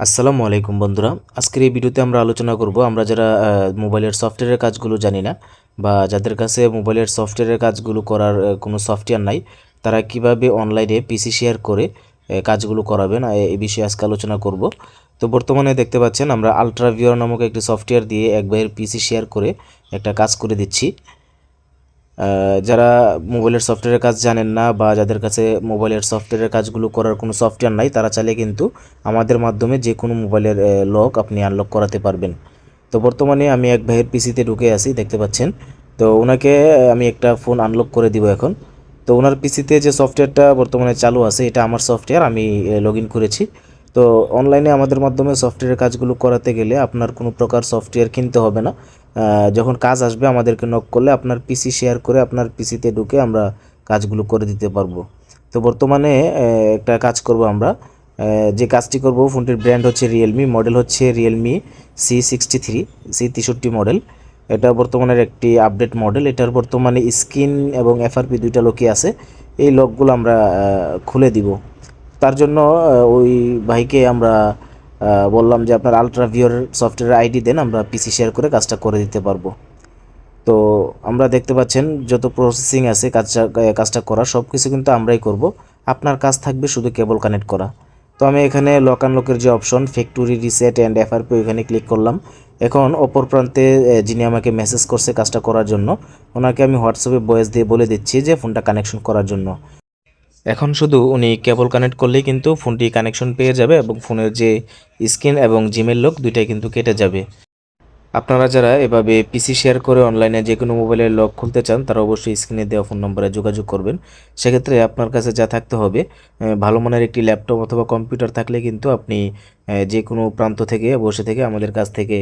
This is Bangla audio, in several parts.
আসসালামু আলাইকুম বন্ধুরা। আজকের এই ভিডিওতে আমরা আলোচনা করব, আমরা যারা মোবাইলের সফটওয়্যারের কাজগুলো জানি না বা যাদের কাছে মোবাইলের সফটওয়্যারের কাজগুলো করার কোনো সফটওয়্যার নাই, তারা কীভাবে অনলাইনে পিসি শেয়ার করে কাজগুলো করাবেন এই বিষয়ে আজকে আলোচনা করব। তো বর্তমানে দেখতে পাচ্ছেন, আমরা আলট্রাভিওর নামক একটি সফটওয়্যার দিয়ে এক ভাইয়ের পিসি শেয়ার করে একটা কাজ করে দিচ্ছি। যারা মোবাইলের সফটওয়্যারের কাজ জানেন না বা যাদের কাছে মোবাইলের সফটওয়্যারের কাজগুলো করার কোনো সফটওয়্যার নাই, তারা চাইলে কিন্তু আমাদের মাধ্যমে যে কোনো মোবাইলের লক আপনি আনলক করাতে পারবেন। তো বর্তমানে আমি এক ভাইয়ের পিসিতে ঢুকে আছি, দেখতে পাচ্ছেন। তো ওনাকে আমি একটা ফোন আনলক করে দিব এখন। তো ওনার পিসিতে যে সফটওয়্যারটা বর্তমানে চালু আছে, এটা আমার সফটওয়্যার, আমি লগ করেছি। তো অনলাইনে আমাদের মাধ্যমে সফটওয়্যারের কাজগুলো করাতে গেলে আপনার কোনো প্রকার সফটওয়্যার কিনতে হবে না। যখন কাজ আসবে আমাদেরকে নক করলে আপনার পিসি শেয়ার করে আপনার পিসিতে ঢুকে আমরা কাজগুলো করে দিতে পারব। তো বর্তমানে একটা কাজ করব আমরা। যে কাজটি করব, ফোনটির ব্র্যান্ড হচ্ছে রিয়েলমি মডেল হচ্ছে Realme C sixty three C তেষট্টি মডেল এটা বর্তমানের একটি আপডেট মডেল এটার বর্তমানে স্ক্রিন এবং এফআরপি দুইটা লোকই আছে। এই লকগুলো আমরা খুলে দিব। তার জন্য ওই ভাইকে আমরা বললাম যে আপনার আলট্রা ভিওর সফটওয়্যার আইডি দেন, আমরা পিসি শেয়ার করে কাজটা করে দিতে পারব। তো আমরা দেখতে পাচ্ছেন যত প্রসেসিং আছে, কাজটা কাজটা করা সব কিছু কিন্তু আমরাই করব। আপনার কাজ থাকবে শুধু কেবল কানেক্ট করা। তো আমি এখানে লক আনলকের যে option factory reset and FRP ওইখানে ক্লিক করলাম। এখন অপর প্রান্তে যিনি আমাকে মেসেজ করছে কাজটা করার জন্য, ওনাকে আমি হোয়াটসঅ্যাপে বয়েস দিয়ে বলে দিচ্ছি যে ফোনটা কানেকশন করার জন্য। এখন শুধু উনি কেবল কানেক্ট করলেই কিন্তু ফোনটি কানেকশন পেয়ে যাবে এবং ফোনের যে স্ক্রিন এবং জিমেল লক, দুইটাই কিন্তু কেটে যাবে। আপনারা যারা এভাবে পিসি শেয়ার করে অনলাইনে যে কোনো মোবাইলের লক খুলতে চান, তারা অবশ্যই স্ক্রিনে দেওয়া ফোন নম্বরে যোগাযোগ করবেন। সেক্ষেত্রে আপনার কাছে যা থাকতে হবে ভালো মানের একটি ল্যাপটপ অথবা কম্পিউটার থাকলে কিন্তু আপনি যে কোনো প্রান্ত থেকে, বসে থেকে আমাদের কাছ থেকে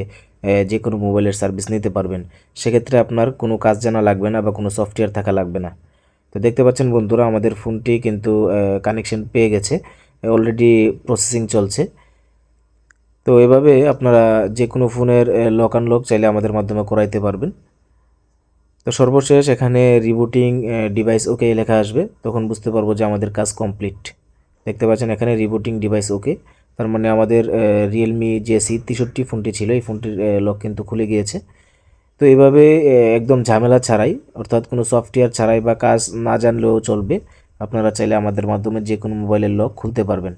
যে কোনো মোবাইলের সার্ভিস নিতে পারবেন। সেক্ষেত্রে আপনার কোনো কাজ জানা লাগবে না বা কোনো সফটওয়্যার থাকা লাগবে না। তো দেখতে পাচ্ছেন বন্ধুরা, আমাদের ফোনটি কিন্তু কানেকশন পেয়ে গেছে। অলরেডি প্রসেসিং চলছে। তো এভাবে আপনারা যে কোনো ফোনের লক আনলক চাইলে আমাদের মাধ্যমে করাইতে পারবেন। তো সর্বশেষ এখানে রিবুটিং ডিভাইস ওকে লেখা আসবে। তখন বুঝতে পারব যে আমাদের কাজ কমপ্লিট দেখতে পাচ্ছেন এখানে রিবুটিং ডিভাইস ওকে তার মানে আমাদের রিয়েলমি যে সি তেষট্টি ফোনটি ছিল। এই ফোনটির লক কিন্তু খুলে গিয়েছে। তো এভাবে একদম ঝামেলা ছাড়াই, অর্থাৎ কোনো সফটওয়্যার ছাড়াই বা কাজ না জানলেও চলবে, আপনারা চাইলে আমাদের মাধ্যমে যে কোনো মোবাইলের লক খুলতে পারবেন।